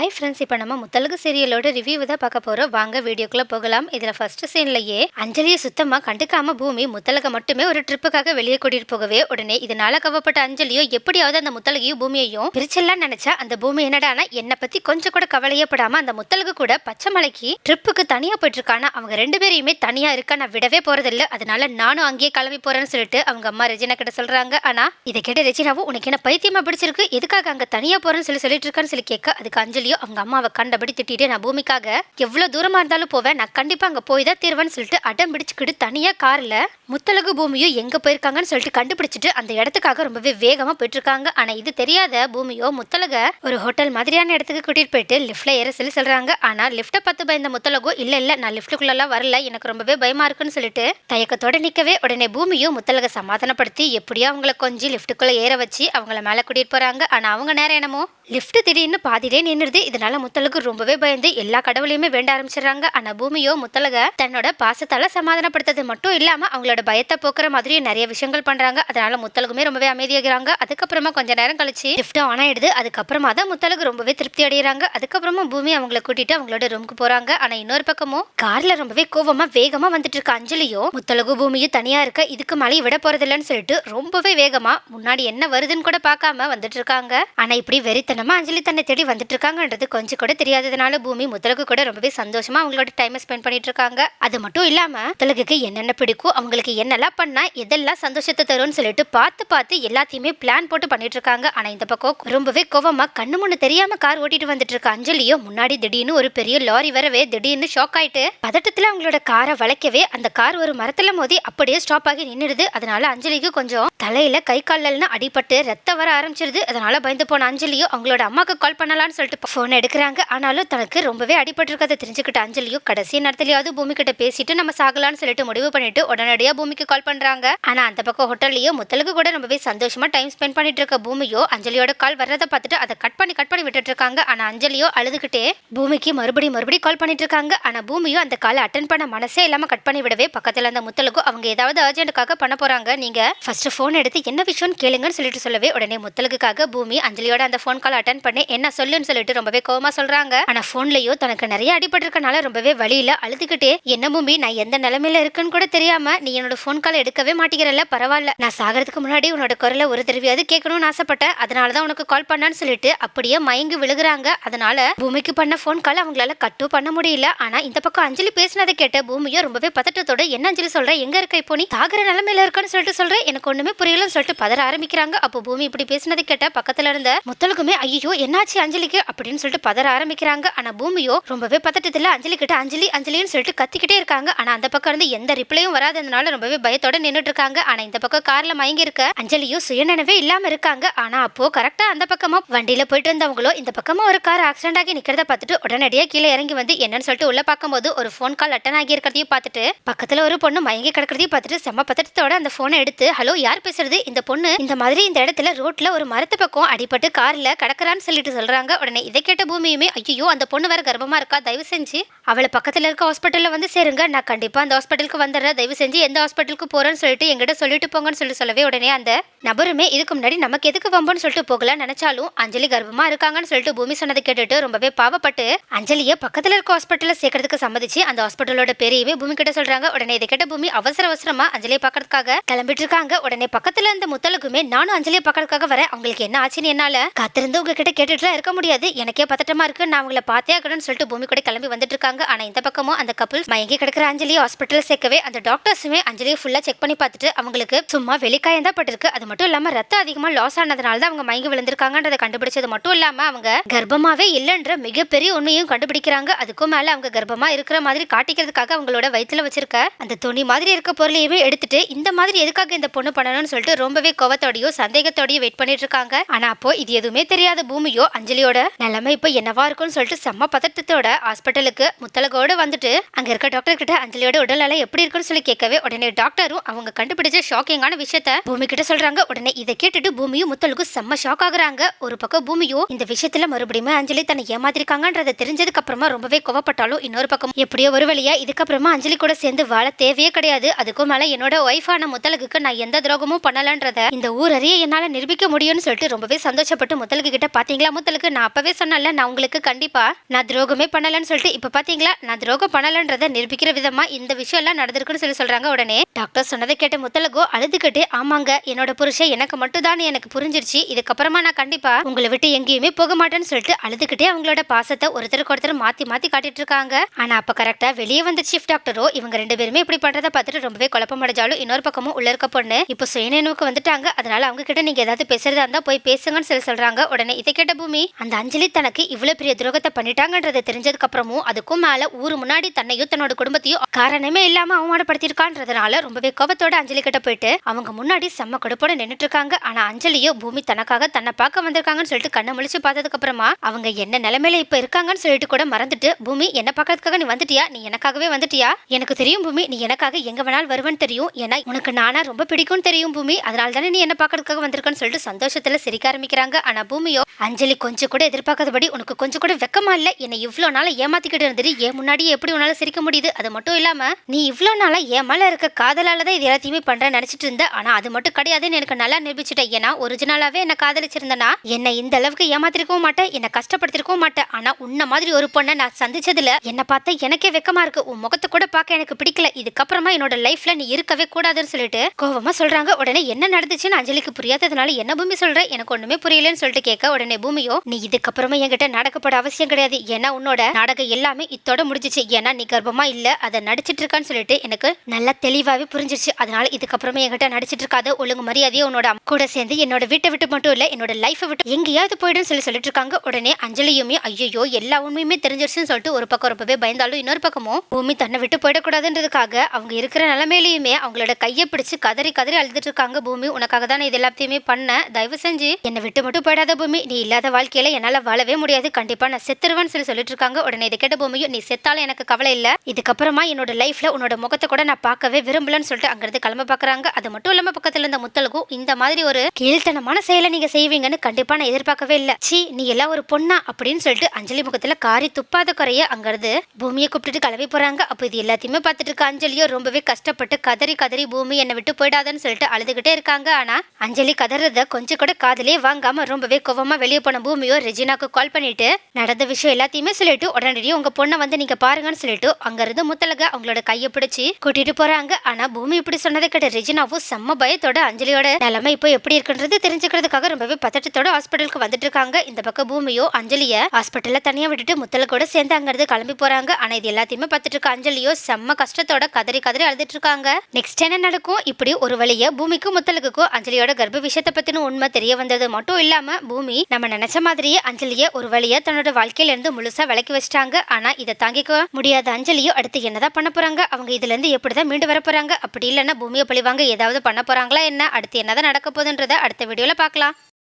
Hi friends இப்போ நம்ம Muthazhagu சீரியலோட review தான் பார்க்க போகிறோம் வாங்க வீடியோக்குள்ளே போகலாம். இதில் ஃபர்ஸ்ட் சீன்லையே அஞ்சலியை சுத்தமாக கண்டுக்காம பூமி முத்தலகை மட்டுமே ஒரு ட்ரிப்புக்காக வெளியே கூட்டிட்டு போகவே உடனே இதனால கவப்பட்ட அஞ்சலியோ எப்படியாவது அந்த முத்தலகையும் பூமியையும் பிரிச்செல்லாம் நினைச்சா அந்த பூமி என்னடானா என்னை பற்றி கொஞ்சம் கூட கவலையப்படாமல் அந்த முத்தலகு கூட பச்சை மலைக்கு ட்ரிப்புக்கு தனியாக போயிட்டு இருக்கானா அவங்க ரெண்டு பேரையுமே தனியாக இருக்கா? நான் விடவே போறதில்ல. அதனால நானும் அங்கேயே கிளம்பி போறேன்னு சொல்லிட்டு அவங்க அம்மா ரெஜினா கிட்ட சொல்றாங்க. ஆனா இதை கேட்ட ரெஜினாவும் உனக்கு என்ன பைத்தியமா பிடிச்சிருக்கு? எதுக்காக அங்க தனியா போறேன்னு சொல்லி சொல்லிட்டு இருக்கான்னு சொல்லி கேட்க அதுக்கு அஞ்சலியோ அவங்க அம்மாவை கண்டபடி திட்டிட்டு நான் பூமிக்காக எவ்வளோ தூரமாக இருந்தாலும் போவேன். நான் கண்டிப்பாக அங்கே போய் தான் தீர்வேன்னு சொல்லிட்டு அடம் பிடிச்சிக்கிட்டு தனியாக காரில் முத்தலகு பூமியும் எங்கே போயிருக்காங்கன்னு சொல்லிட்டு கண்டுபிடிச்சிட்டு அந்த இடத்துக்காக ரொம்பவே வேகமாக போயிட்டுருக்காங்க. ஆனால் இது தெரியாத பூமியோ முத்தலக ஒரு ஹோட்டல் மாதிரியான இடத்துக்கு கூட்டிட்டு போயிட்டு லிஃப்ட்டில் ஏற சொல்லி சொல்கிறாங்க ஆனால் லிஃப்ட்டை பார்த்து பயந்த முத்தலகோ இல்லை இல்லை நான் லிஃப்ட்டுக்குள்ளெல்லாம் வரல. எனக்கு ரொம்பவே பயமாக இருக்குன்னு சொல்லிட்டு தயக்கத்தோட நிற்கவே உடனே பூமியும் முத்தலக சமாதானப்படுத்தி எப்படியோ அவங்கள கொஞ்சம் லிஃப்ட்டுக்குள்ளே ஏற வச்சு அவங்கள மேலே கூட்டிகிட்டு போகிறாங்க ஆனால் அவங்க நேரம் என்னமோ லிஃப்ட் திடீர்னு பாதிலே நின்றுது இதனால முத்தலுக்கு ரொம்பவே பயந்து எல்லா கடவுளையுமே வேண்ட ஆரம்பிச்சிடுறாங்க. ஆனா பூமியோ முத்தலக தன்னோட பாசத்தால சமாதானப்படுத்துறது மட்டும் இல்லாம அவங்களோட பயத்தை போக்குற மாதிரி நிறைய விஷயங்கள் பண்றாங்க. அதனால முத்தலகுமே ரொம்பவே அமைதியாகிறாங்க. அதுக்கப்புறமா கொஞ்ச நேரம் கழிச்சு லிஃப்ட் ஆன் ஆயிடுது. அதுக்கப்புறமா தான் முத்தலகு ரொம்பவே திருப்தி அடைகிறாங்க அதுக்கப்புறமா பூமி அவங்கள கூட்டிட்டு அவங்களோட ரூமுக்கு போறாங்க. ஆனா இன்னொரு பக்கமும் கார்ல ரொம்பவே கோவமா வேகமா வந்துட்டு இருக்க அஞ்சலியும் முத்தலகு பூமியும் தனியா இருக்க இதுக்கு மேலே விட போறதில்லன்னு சொல்லிட்டு ரொம்பவே வேகமா முன்னாடி என்ன வருதுன்னு கூட பார்க்காம வந்துட்டு இருக்காங்க ஆனா இப்படி வெறித்தனமா அஞ்சலி தன்னை தேடி வந்துட்டு இருக்காங்கன்றது கொஞ்சம் கூட தெரியாததுனால பூமி முத்தலகு கூட ரொம்பவே சந்தோஷமா அவங்களோட டைமை ஸ்பெண்ட் பண்ணிட்டு இருக்காங்க அது மட்டும் இல்லாம முத்தலகுக்கு என்னென்ன பிடிக்கும் அவங்களுக்கு என்னெல்லாம் பண்ணா எதெல்லாம் சந்தோஷத்தை தரும்னு சொல்லிட்டு பார்த்து பார்த்து எல்லாத்தையுமே பிளான் போட்டு பண்ணிட்டு இருக்காங்க ஆனா இந்த பக்கம் ரொம்பவே கோவமா கண்ணு முன்னு தெரியாம கார் ஓட்டிட்டு வந்துட்டு இருக்க அஞ்சலியோ முன்னாடி திடீர்னு ஒரு பெரிய லாரி வரவே திடீர்னு ஷாக் ஆயிட்டு பதட்டத்துல அவங்களோட காரை வளைக்கவே அந்த கார் ஒரு மரத்துல மோதி அப்படியே ஸ்டாப் ஆகி நின்றுடுது அதனால அஞ்சலிக்கு கொஞ்சம் தலையில கை கால்லன்னு அடிபட்டு ரத்தம் வர ஆரம்பிச்சிருது. அதனால பயந்து போன அஞ்சலியோ அவங்களோட அம்மாவுக்கு கால் பண்ணலாம்னு சொல்லிட்டு ஃபோன் எடுக்கிறாங்க. ஆனாலும் தனக்கு ரொம்பவே அடிபட்டிருக்கதை தெரிஞ்சுக்கிட்ட அஞ்சலியும் கடைசி நேரத்துலயாவது பூமி கிட்ட பேசிட்டு நம்ம சாகலாம்னு சொல்லிட்டு முடிவு பண்ணிட்டு உடனடியா பூமிக்கு கால் பண்றாங்க. ஆனா அந்த பக்கம் ஹோட்டல்லையோ முத்தலுக்கு கூட ரொம்பவே சந்தோஷமா டைம் ஸ்பெண்ட் பண்ணிட்டு இருக்க பூமியோ அஞ்சலியோட கால் வர்றதை பார்த்துட்டு அதை கட் பண்ணி கட் பண்ணி விட்டுட்டு இருக்காங்க. ஆனா அஞ்சலியோ அழுதுகிட்டே பூமிக்கு மறுபடியும் மறுபடியும் கால் பண்ணிட்டு இருக்காங்க. ஆனா பூமியோ அந்த காலை அட்டன் பண்ண மனசே இல்லாம கட் பண்ணி விடவே பக்கத்துல அந்த முத்தலுக்கும் அவங்க ஏதாவது அர்ஜென்ட்டுக்காக பண்ண போறாங்க. நீங்க ஃபர்ஸ்ட் ஃபோன் எடுத்து என்ன விஷயம்னு கேளுங்கன்னு சொல்லிட்டு சொல்லவே உடனே முத்தலுக்காக பூமி அஞ்சலியோட அந்த ஃபோன் கால் அட்டன் பண்ணி என்ன சொல்லுன்னு சொல்லிட்டு ரொம்பவே கோவமா சொல்றாங்க. ஆனா போன்லயோ தனக்கு நிறைய அடிபட்டிருக்கனால ரொம்பவே வழியில அழுதுகிட்டே என்ன பூமி நான் எந்த நிலைமையில இருக்குன்னு கூட தெரியாம நீ என்னோட ஃபோன் கால் எடுக்கவே மாட்டேங்கிறல்ல பரவாயில்ல. நான் சாகிறதுக்கு முன்னாடி உன்னோட குரலை ஒரு தடவையாவது கேட்கணும்னு ஆசைப்பட்டேன். அதனால தான் உனக்கு கால் பண்ணான்னு சொல்லிட்டு அப்படியே மயங்கி விழுகுறாங்க. அதனால பூமிக்கு பண்ண ஃபோன் கால் அவங்களால கட்டும் பண்ண முடியல. ஆனா இந்த பக்கம் அஞ்சலி பேசினதை கேட்ட பூமியோ ரொம்பவே பதட்டத்தோட என்ன அஞ்சலி சொல்ற? எங்க இருக்க இப்போ நீ? சாகிற நிலைமையில இருக்கன்னு சொல்லிட்டு சொல்றேன். எனக்கு ஒண்ணுமே புரியலன்னு சொல்லிட்டு பதற ஆரம்பிக்கிறாங்க. அப்போ பூமி இப்படி பேசினதை கேட்ட பக்கத்துல இருந்த முத்தலுக்குமே ஐயோ என்னாச்சு அஞ்சலிக்கு? அப்படின்னு சொல்லிட்டு பதற ஆரம்பிக்கிறாங்க. ஆனா பூமியோ ரொம்பவே பதட்டத்தில் அஞ்சலி கிட்ட அஞ்சலி அஞ்சலின்னு சொல்லிட்டு கத்திக்கிட்டே இருக்காங்க. ஆனா அந்த பக்கம் இருந்து எந்த ரிப்ளையும் வராததுனால ரொம்பவே பயத்தோட நின்றுட்டு இருக்காங்க ஆனா இந்த பக்கம் கார்ல மயங்கி இருக்க அஞ்சலியும் சுயநினைவே இல்லாம இருக்காங்க. ஆனா அப்போ கரெக்டா அந்த பக்கமா வண்டியில போயிட்டு இருந்தவங்களோ இந்த பக்கமா ஒரு கார் ஆக்சிடென்ட் ஆகி நிக்கிறத பார்த்துட்டு உடனடியா கீழே இறங்கி வந்து என்னன்னு சொல்லிட்டு உள்ள பார்க்கும்போது ஒரு ஃபோன் கால் அட்டன் ஆகி இருக்கிறதையும் பார்த்துட்டு பக்கத்துல ஒரு பொண்ணு மயங்கி கிடக்கிறதையும் பார்த்துட்டு செம்ம பதட்டத்தோட அந்த போனை எடுத்து ஹலோ யார் பேசுறது? இந்த பொண்ணு இந்த மாதிரி இந்த இடத்துல ரோட்ல ஒரு மரத்து பக்கம் அடிபட்டு கார்ல நடக்கிறான்னு சொல்லிட்டு சொல்கிறாங்க உடனே இதை கேட்ட பூமியுமே ஐயோ அந்த பொண்ணு வேறு கர்ப்பமாக இருக்கா? தயவு செஞ்சு அவளை பக்கத்தில் இருக்க ஹாஸ்பிட்டலில் வந்து சேருங்க. நான் கண்டிப்பாக அந்த ஹாஸ்பிட்டலுக்கு வந்துடுறேன். தயவு செஞ்சு எந்த ஹாஸ்பிட்டலுக்கு போகிறேன்னு சொல்லிட்டு எங்கிட்ட சொல்லிட்டு போங்கன்னு சொல்லிட்டு சொல்லவே உடனே அந்த நபருமே இதுக்கு முன்னாடி நமக்கு எதுக்கு வம்புன்னு சொல்லிட்டு போகல? நினச்சாலும் அஞ்சலி கர்ப்பமாக இருக்காங்கன்னு சொல்லிட்டு பூமி சொன்னதை கேட்டுட்டு ரொம்பவே பாவப்பட்டு அஞ்சலியை பக்கத்தில் இருக்க ஹாஸ்பிட்டலில் சேர்க்கறதுக்கு சம்மதிச்சு அந்த ஹாஸ்பிட்டலோட பெரியவே பூமி கிட்ட சொல்கிறாங்க உடனே இதை கேட்ட பூமி அவசர அவசரமாக அஞ்சலியை பார்க்கறதுக்காக கிளம்பிட்டு இருக்காங்க. உடனே பக்கத்தில் இருந்த முத்தலுக்குமே நானும் அஞ்சலியை பார்க்கறதுக்காக வரேன். அவங்களுக்கு என்ன ஆச்சுன்னு என்னால் காத்திருந்து உங்ககிட்ட கேட்டுட்டுலாம் இருக்க முடியாது. எனக்கே பதட்டமா இருக்கு. நான் அவங்கள பார்த்தே ஆகணும்னு சொல்லிட்டு பூமி கூட கிளம்பி வந்துட்டு இருக்காங்க ஆனா இந்த பக்கமும் அந்த கப்பல் மயங்கி கிடக்கிற அஞ்சலி ஹாஸ்பிட்டல் சேர்க்கவே அந்த டாக்டர்ஸுமே அஞ்சலியை ஃபுல்லா செக் பண்ணி பார்த்துட்டு அவங்களுக்கு சும்மா வெளிக்காயம் தான் பட்டிருக்கு. அது மட்டும் இல்லாம ரத்தம் அதிகமா லாஸ் ஆனதுனால தான் அவங்க மயங்கி விழுந்திருக்காங்கன்றத கண்டுபிடிச்சது மட்டும் இல்லாம அவங்க கர்ப்பமாவே இல்லைன்ற மிகப்பெரிய உண்மையும் கண்டுபிடிக்கிறாங்க. அதுக்கும் மேல அவங்க கர்ப்பமா இருக்கிற மாதிரி காட்டிக்கிறதுக்காக அவங்களோட வயிற்றுல வச்சிருக்க அந்த துணி மாதிரி இருக்க பொருளையுமே எடுத்துட்டு இந்த மாதிரி எதுக்காக இந்த பொண்ணு பண்ணணும்னு சொல்லிட்டு ரொம்பவே கோவத்தோடையும் சந்தேகத்தோடையும் வெயிட் பண்ணிட்டு இருக்காங்க. ஆனா அப்போ இது எதுவுமே தெரியாது பூமியோ அஞ்சலியோட நிலைமை இப்போ என்னவா இருக்கும்னு சொல்லிட்டு செம்ம பதட்டத்தோட ஹாஸ்பிட்டலுக்கு முத்தலகோட வந்துட்டு அங்க இருக்க டாக்டர் கிட்ட அஞ்சலியோட உடல்நிலை எப்படி இருக்குன்னு சொல்லி கேட்கவே உடனே டாக்டரும் அவங்க கண்டுபிடிச்ச ஷாக்கிங்கான விஷயத்த பூமி கிட்ட சொல்றாங்க. உடனே இதை கேட்டுட்டு பூமியும் முத்தலுக்கும் செம்ம ஷாக் ஆகுறாங்க. ஒரு பக்கம் பூமியும் இந்த விஷயத்துல மறுபடியும் அஞ்சலி தன்னை ஏமாத்திருக்காங்கன்றதை தெரிஞ்சதுக்கு அப்புறமா ரொம்பவே கோவப்பட்டாலும் இன்னொரு பக்கம் எப்படியோ ஒரு வழியா இதுக்கப்புறமா அஞ்சலி கூட சேர்ந்து வாழ தேவையே கிடையாது. அதுக்கும் மேல என்னோட ஒய்ஃபான முத்தலுக்கு நான் எந்த துரோகமும் பண்ணலன்றத இந்த ஊர் அறிய என்னால நிரூபிக்க முடியும்னு சொல்லிட்டு ரொம்பவே சந்தோஷப்பட்டு முத்தலுக்கு கிட்ட பார்த்தீங்களா முத்தலுக்கு நான் அப்போவே சொன்னல நான் உங்களுக்கு கண்டிப்பாக நான் துரோகமே பண்ணலன்னு சொல்லிட்டு இப்போ பார்த்தீங்களா நான் துரோகம் பண்ணலன்றதை நிரூபிக்கிற விதமாக இந்த விஷயம் எல்லாம் நடந்திருக்குன்னு சொல்லி சொல்றாங்க உடனே. டாக்டர் சொன்னதை கேட்ட முத்தலகோ அழுதுகிட்டு ஆமாங்க என்னோட புருஷன் எனக்கு மட்டும் தான் எனக்கு புரிஞ்சிருச்சு. இதுக்கப்புறமா நான் கண்டிப்பா உங்களை விட்டு எங்கேயுமே போக மாட்டேன்னு சொல்லிட்டு அழுதுகிட்டே அவங்களோட பாசத்தை ஒருத்தருக்கு ஒருத்தர் மாத்தி மாத்தி காட்டிட்டு இருக்காங்க. ஆனா அப்ப கரெக்டா வெளியே வந்த சீஃப் டாக்டரோ இவங்க ரெண்டு பேருமே இப்படி பண்றதை பார்த்துட்டு ரொம்பவே குழப்பம் அடைஞ்சாலும் இன்னொரு பக்கமும் உள்ள இருக்க பொண்ணு. இப்போ சுயநினைவுக்கு வந்துட்டாங்க. அதனால அவங்க கிட்ட நீங்க ஏதாவது பேசுறதா இருந்தா போய் பேசுங்கன்னு சொல்லி சொல்றாங்க உடனே. இதை கேட்ட பூமி அந்த அஞ்சலி தனக்கு இவ்வளவு பெரிய துரோகத்தை பண்ணிட்டாங்கன்றதை தெரிஞ்சதுக்கு அப்புறமும் அதுக்கும் மேல ஊரு முன்னாடி தன்னையும் தன்னோட குடும்பத்தையும் காரணமே இல்லாம அவமானப்படுத்திருக்கான்றதுனால ரொம்பவே கோபத்தோட அஞ்சலி கிட்ட போயிட்டு அவங்க முன்னாடி செம்ம கடுப்போட நின்னுட்டு இருக்காங்க ஆனா அஞ்சலியோ பூமி தனக்காக தன்னை பார்க்க வந்திருக்காங்கன்னு சொல்லிட்டு கண்ணை முழிச்சு பார்த்ததுக்கு அப்புறமா அவங்க என்ன நிலைமையில இப்ப இருக்காங்கன்னு சொல்லிட்டு கூட மறந்துட்டு பூமி என்ன பார்க்கறதுக்காக நீ வந்துட்டியா? நீ எனக்காகவே வந்துட்டியா? எனக்கு தெரியும் பூமி நீ எனக்காக எங்க வேணாலும் வருவேன்னு தெரியும். ஏன்னா உனக்கு நானா ரொம்ப பிடிக்கும்னு தெரியும் பூமி. அதனால தானே நீ என்ன பார்க்கறதுக்காக வந்திருக்கன்னு சொல்லிட்டு சந்தோஷத்துல சிரிக்க ஆரம்பிக்கிறாங்க. ஆனா பூமியோ அஞ்சலி கொஞ்சம் கூட எதிர்பார்க்காதபடி உனக்கு கொஞ்சம் கூட வெக்கமா இல்ல. என்னை இவ்வளவு நாளாக ஏமாத்திக்கிட்டு இருந்துட்டு என் முன்னாடியே எப்படி உன்னால சிரிக்க முடியுது? அது மட்டும் இல்லாம நீ இவ்வளவு நாளாக என் மேல இருக்க காதலால தான் இது எல்லாத்தையுமே பண்றேன்னு நினைச்சிட்டு இருந்த. ஆனா அது மட்டும் கிடையாதுன்னு எனக்கு நல்லா நிரூபிச்சுட்ட. ஏன்னா ஒரிஜினலாவே என்ன காதலிச்சிருந்தனா என்னை இந்த அளவுக்கு ஏமாத்திருக்கவும் மாட்டேன். என்னை கஷ்டப்படுத்திருக்கவும் மாட்டேன். ஆனா உன்ன மாதிரி ஒரு பொண்ணை நான் சந்திச்சதுல என்ன பார்த்தா எனக்கே வெக்கமா இருக்கு. உன் முகத்தை கூட பார்க்க எனக்கு பிடிக்கல. இதுக்கப்புறமா என்னோட லைஃப்ல நீ இருக்கவே கூடாதுன்னு சொல்லிட்டு கோவமா சொல்றாங்க. உடனே என்ன நடந்துச்சுன்னு அஞ்சலிக்கு புரியாததுனால என்ன பூமி சொல்ற? எனக்கு ஒண்ணுமே புரியலன்னு சொல்லிட்டு கேட்க உடனே பூமியோ நீ இதுக்கப்புறமா என்கிட்ட நடக்கப்பட அவசியம் கிடையாது. ஏன்னா உன்னோட நாடகம் எல்லாமே இத்தோட முடிஞ்சிச்சு. ஏன்னா நீ கர்ப்பமா இல்ல அதை நடிச்சிட்டு இருக்கான்னு சொல்லிட்டு எனக்கு நல்லா தெளிவாவே புரிஞ்சிருச்சு. அதனால இதுக்கப்புறமா என்கிட்ட நடிச்சிட்டு இருக்காத ஒழுங்கு மரியாதையை உன்னோட கூட சேர்ந்து என்னோட வீட்டை விட்டு மட்டும் இல்ல என்னோட லைஃபை விட்டு எங்கேயாவது போயிடும் சொல்லி சொல்லிட்டு இருக்காங்க உடனே அஞ்சலியுமே ஐயோ எல்லா உண்மையுமே தெரிஞ்சிருச்சுன்னு சொல்லிட்டு ஒரு பக்கம் ரொம்பவே பயந்தாலும் இன்னொரு பக்கமும் பூமி தன்னை விட்டு போயிடக்கூடாதுன்றதுக்காக அவங்க இருக்கிற நிலைமையிலயுமே அவங்களோட கையை பிடிச்சு கதறி கதறி அழுதுட்டு இருக்காங்க பூமி. உனக்காக தான் இது எல்லாத்தையுமே பண்ண? தயவு செஞ்சு என்னை விட்டு மட்டும் போயிடாத பூமி. நீ இல்லாத வாழ்க்கையில என்னால வாழவே முடியாது. கண்டிப்பா நான் செத்துருவேன்னு சொல்லி சொல்லிட்டு இருக்காங்க உடனே இதை கேட்ட பூமியும் நீ செத்தாலும் எனக்கு கவலை இல்ல. இதுக்கப்புறமா என்னோட லைஃப்ல உன்னோட முகத்தை கூட நான் பார்க்கவே விரும்பலன்னு சொல்லிட்டு அங்கிருந்து கிளம்ப பாக்குறாங்க. அது மட்டும் இல்லாம பக்கத்துல இருந்த முத்தலுக்கும் இந்த மாதிரி ஒரு கீழ்த்தனமான செயலை நீங்க செய்வீங்கன்னு கண்டிப்பா நான் எதிர்பார்க்கவே இல்ல. சி நீ எல்லாம் ஒரு பொண்ணா? அப்படின்னு சொல்லிட்டு அஞ்சலி முகத்துல காரி துப்பாத குறைய அங்கிருந்து பூமியை கூப்பிட்டுட்டு கிளம்பி போறாங்க. அப்போ இது எல்லாத்தையுமே பார்த்துட்டு இருக்க அஞ்சலியோ ரொம்பவே கஷ்டப்பட்டு கதறி கதறி பூமி என்னை விட்டு போயிடாதன்னு சொல்லிட்டு அழுதுகிட்டே இருக்காங்க. ஆனா அஞ்சலி கதறத கொஞ்சம் கூட காதலே வாங்காம ரொம்பவே கோவமா வெளியே போன பூமியோ ரெஜினாக்கு கால் பண்ணிட்டு நடந்த விஷயம் எல்லாத்தையுமே சொல்லிட்டு உடனடியே உங்க பொண்ணை வந்து நீங்க பாருங்கன்னு சொல்லிட்டு அங்கேருந்து முத்தலக அவங்களோட கையை பிடிச்சி கூட்டிட்டு போறாங்க. ஆனா பூமி இப்படி சொன்னதை கேட்ட ரெஜினாவும் செம்ம பயத்தோட அஞ்சலியோட நிலைமை இப்போ எப்படி இருக்குன்றது தெரிஞ்சுக்கிறதுக்காக ரொம்பவே பதட்டத்தோட ஹாஸ்பிட்டலுக்கு வந்துட்டு இருக்காங்க. இந்த பக்கம் பூமியோ அஞ்சலிய ஹாஸ்பிட்டல்ல தனியா விட்டுட்டு முத்தலகோட சேர்ந்து அங்கிருந்து கிளம்பி போறாங்க. ஆனா இது எல்லாத்தையுமே பார்த்துட்டு இருக்க அஞ்சலியோ செம்ம கஷ்டத்தோட கதறி கதறி அழுதுட்டு இருக்காங்க. நெக்ஸ்ட் என்ன நடக்கும்? இப்படி ஒரு வழிய பூமிக்கும் முத்தலுக்கும் அஞ்சலியோட கர்ப்ப விஷயத்தை பத்தின உண்மை தெரிய வந்தது மட்டும் இல்லாம பூமி நம்ம நினைச்ச மாதிரியே அஞ்சலிய ஒரு வழியா தன்னோட வாழ்க்கையில இருந்து முழுசா விலக்கி வச்சிட்டாங்க. ஆனா இதை தாங்கிக்க முடியாத அஞ்சலியோ அடுத்து என்னதான் பண்ண போறாங்க? அவங்க இதுல இருந்து எப்படிதான் மீண்டு வர போறாங்க? அப்படி இல்லைன்னா பூமியை பழிவாங்க. ஏதாவது பண்ண போறாங்களா என்ன? அடுத்து என்னதான் நடக்க போகுதுன்றத அடுத்த வீடியோல பார்க்கலாம்.